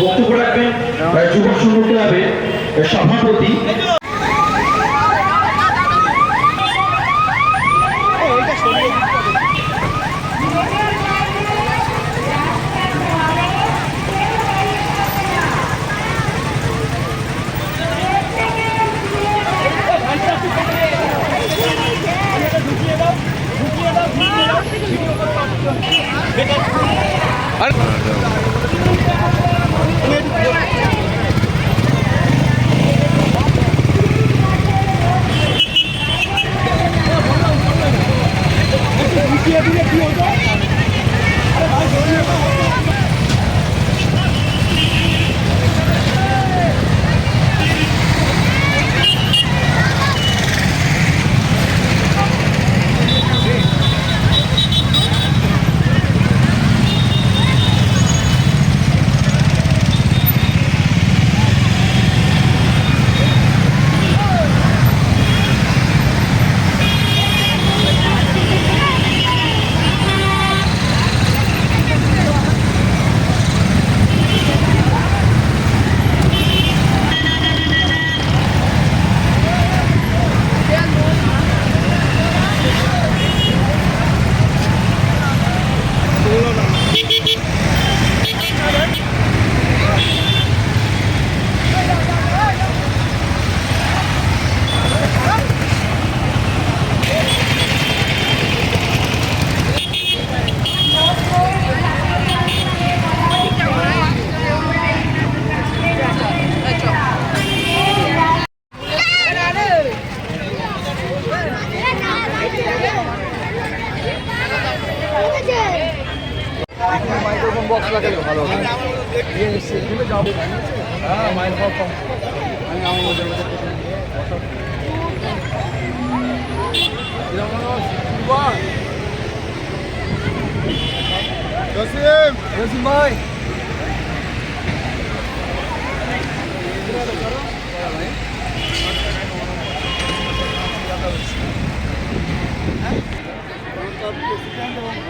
বক্তব্য রাখবেন যুবক সংঘ সভাপতি। ওয়ার্ডের কাউন্সিলর স্বপ্না বসু চোদ্দ নম্বর ওয়ার্ড আমাদের ততন চ্যাটার্জি এই পঞ্চায়েত প্রধান হ্যাঁ পঞ্চায়েত এলাকাটা। ওই যাও, দাদা, আমাদের এলাকায় আসলাম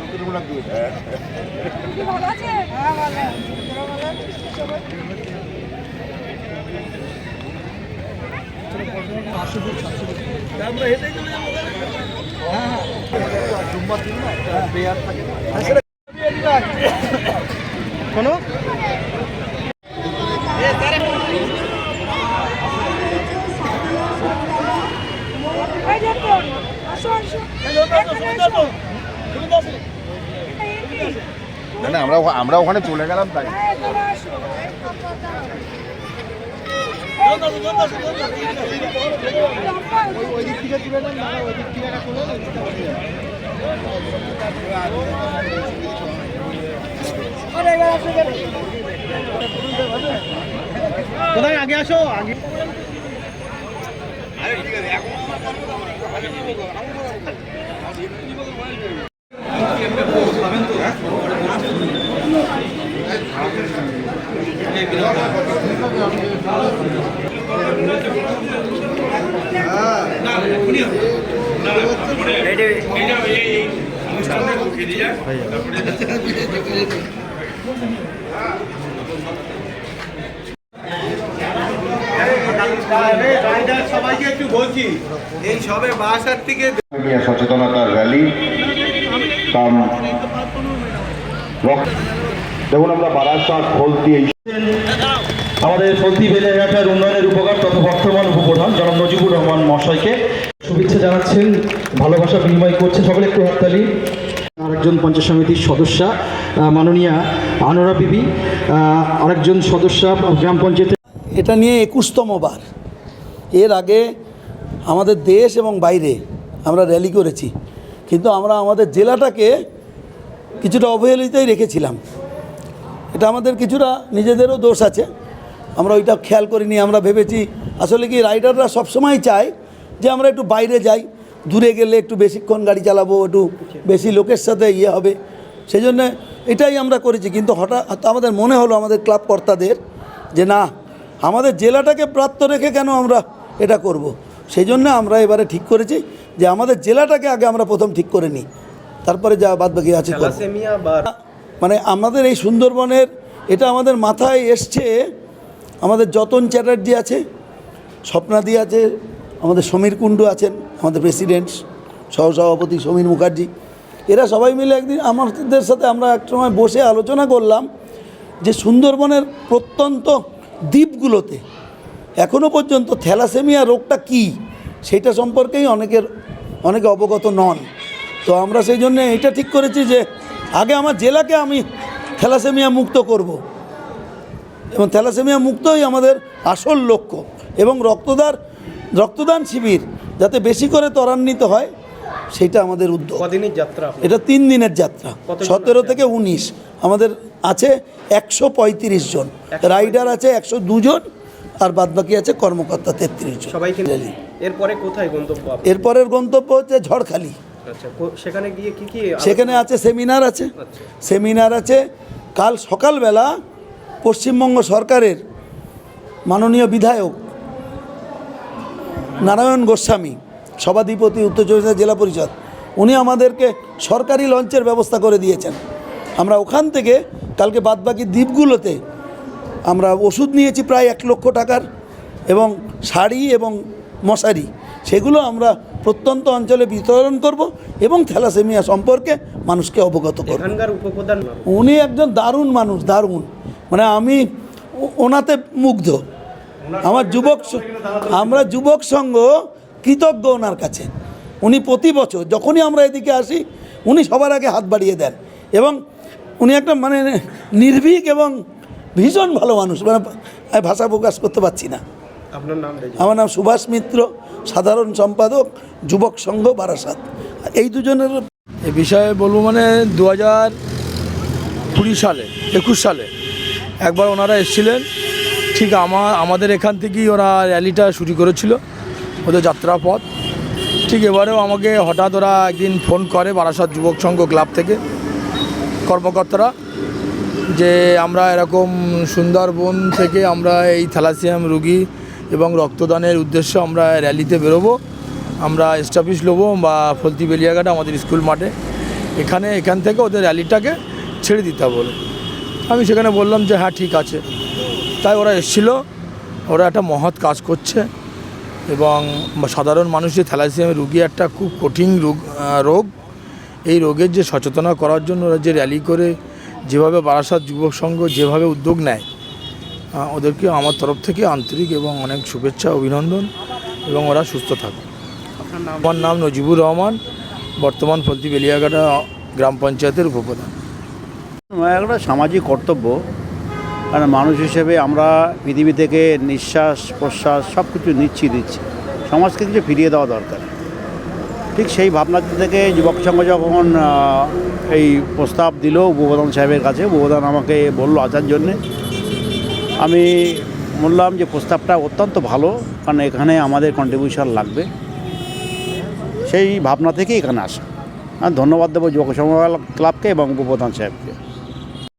তো সবাই আমরা হেঁটেই চলে যাব হ্যাঁ। হ্যাঁ জুম্মার দিন না প্রেয়ার থাকে কোনো এই দেখো আসো আসো এখানে আসো। না না আমরা আমরা ওখানে চলে গেলাম তাই হ্যাঁ, এখানে আসো। আরে এবার আসো এখানে। কোথায় আগে আসো আগে সবাইকে একটু বলছি এই সবে বাসার থেকে সচেতনতার র্যালি কাম দেখুন আমরা বারাসাত এই আমাদের বেলে এলাকার উন্নয়নের উপকার তথা বর্তমান উপপ্রধান জনাব নজিবুর রহমান মশাইকে শুভেচ্ছা জানাচ্ছেন ভালোবাসা বিনিময় করছে সকলে একটু হাততালি। আরেকজন পঞ্চায়েত সমিতির সদস্যা মাননীয়া আনোরা বিবি আরেকজন সদস্যা গ্রাম পঞ্চায়েতের এটা নিয়ে একুশতম বার। এর আগে আমাদের দেশ এবং বাইরে আমরা র্যালি করেছি, কিন্তু আমরা আমাদের জেলাটাকে কিছুটা অবহেলিতই রেখেছিলাম। এটা আমাদের কিছুটা নিজেদেরও দোষ আছে। আমরা ওইটা খেয়াল করিনি, আমরা ভেবেছি, আসলে কি রাইডাররা সবসময় চায় যে আমরা একটু বাইরে যাই দূরে গেলে একটু বেশিক্ষণ গাড়ি চালাবো একটু বেশি লোকের সাথে ইয়ে হবে। সেই জন্যে এটাই আমরা করেছি। কিন্তু হঠাৎ আমাদের মনে হলো আমাদের ক্লাব কর্তাদের যে না আমাদের জেলাটাকে প্রাপ্ত রেখে কেন আমরা এটা করব। সেই জন্য আমরা এবারে ঠিক করেছি যে আমাদের জেলাটাকে আগে আমরা প্রথম ঠিক করে নিই। তারপরে যা বাদ বাকি আছে মানে আমাদের এই সুন্দরবনের এটা আমাদের মাথায় এসছে আমাদের যতন চ্যাটার্জি আছে স্বপ্নাদি আছে আমাদের সমীর কুণ্ডু আছেন, আমাদের প্রেসিডেন্ট সহসভাপতি সমীর মুখার্জি। এরা সবাই মিলে একদিন আমাদের সাথে আমরা এক সময় বসে আলোচনা করলাম যে সুন্দরবনের প্রত্যন্ত দ্বীপগুলোতে এখনও পর্যন্ত থ্যালাসেমিয়া রোগটা কী? সেটা সম্পর্কেই অনেকের, অনেকে অবগত নন। তো আমরা সেই জন্য এটা ঠিক করেছি যে আগে আমার জেলাকে আমি থ্যালাসেমিয়া মুক্ত করব। এবং থ্যালাসেমিয়া মুক্তই আমাদের আসল লক্ষ্য। এবং রক্তদান রক্তদান শিবির যাতে বেশি করে ত্বরান্বিত হয় সেটা আমাদের উদ্যোগ। কদিনের যাত্রা এটা তিন দিনের যাত্রা। সতেরো থেকে উনিশ। আমাদের আছে একশো পঁয়ত্রিশ জন। রাইডার আছে একশো দুজন আর বাদবাকি আছে কর্মকর্তা তেত্রিশ জন। সবাইকে এরপরে কোথায় গন্তব্য এরপরের গন্তব্য হচ্ছে ঝড়খালি। আচ্ছা সেখানে গিয়ে কি কি সেখানে আছে সেমিনার আছে। আচ্ছা। সেমিনার আছে। কাল সকালবেলা পশ্চিমবঙ্গ সরকারের মাননীয় বিধায়ক নারায়ণ গোস্বামী সভাধিপতি উত্তর চব্বিশ জেলা পরিষদ উনি আমাদেরকে সরকারি লঞ্চের ব্যবস্থা করে দিয়েছেন। আমরা ওখান থেকে কালকে বাদবাকি দ্বীপগুলোতে আমরা ওষুধ নিয়েছি প্রায় এক লক্ষ টাকার এবং শাড়ি এবং মশারি সেগুলো আমরা প্রত্যন্ত অঞ্চলে বিতরণ করব এবং থ্যালাসেমিয়া সম্পর্কে মানুষকে অবগত করব। উনি একজন দারুণ মানুষ দারুণ। মানে আমি ওনাতে মুগ্ধ। আমার যুবক স- আমরা যুবক সংঘ কৃতজ্ঞ ওনার কাছে। উনি প্রতি বছর যখনই আমরা এদিকে আসি উনি সবার আগে হাত বাড়িয়ে দেন। এবং উনি একটা মানে নির্ভীক এবং ভীষণ ভালো মানুষ মানে ভাষা প্রকাশ করতে পারছি না। আপনার নাম আমার নাম সুভাষ মিত্র সাধারণ সম্পাদক যুবক সংঘ বারাসাত। এই দুজনের এ বিষয়ে বলব মানে দু হাজার কুড়ি সালে একুশ সালে একবার ওনারা এসেছিলেন। ঠিক আমার আমাদের এখান থেকেই ওরা র্যালিটা শুরু করেছিল, ওদের যাত্রাপথ। ঠিক এবারেও আমাকে হঠাৎ ওরা একদিন ফোন করে বারাসাত যুবক সংঘ ক্লাব থেকে, কর্মকর্তারা, যে আমরা এরকম সুন্দরবন থেকে আমরা এই থ্যালাসিয়াম রুগী এবং রক্তদানের উদ্দেশ্যে আমরা র্যালিতে বেরোবো, আমরা এস্টাবলিশ নেব বা ফলতি বেলিয়াঘাট আমাদের স্কুল মাঠে। এখানে এখান থেকে ওদের র্যালিটাকে ছেড়ে দিতে বলে। আমি সেখানে বললাম যে হ্যাঁ ঠিক আছে। তাই ওরা এসেছিল। ওরা একটা মহৎ কাজ করছে এবং সাধারণ মানুষের থ্যালাসিয়াম রুগী একটা খুব কঠিন রোগ রোগ। এই রোগের যে সচেতনা করার জন্য ওরা যে র্যালি করে যেভাবে বারাসাত যুবক সংঘ যেভাবে উদ্যোগ নেয় ওদেরকে আমার তরফ থেকে আন্তরিক এবং অনেক শুভেচ্ছা অভিনন্দন এবং ওরা সুস্থ থাকুক। আমার নাম নজিবুর রহমান বর্তমান ফলতি বেলিয়াঘাটা গ্রাম পঞ্চায়েতের উপপ্রধান। একটা সামাজিক কর্তব্য কারণ মানুষ হিসেবে আমরা পৃথিবী থেকে নিঃশ্বাস, প্রশ্বাস সব কিছু নিচ্ছি, দিচ্ছি। সমাজকে কিছু ফিরিয়ে দেওয়া দরকার। ঠিক সেই ভাবনা থেকে যুবক সংঘ যখন এই প্রস্তাব দিল উপপ্রধান সাহেবের কাছে, উপপ্রধান আমাকে বলল আসার জন্যে। আমি বললাম যে প্রস্তাবটা অত্যন্ত ভালো, কারণ এখানে আমাদের কন্ট্রিবিউশন লাগবে। সেই ভাবনা থেকেই এখানে আসা। ধন্যবাদ দেবো যুবক সংঘ ক্লাবকে এবং উপপ্রধান সাহেবকে।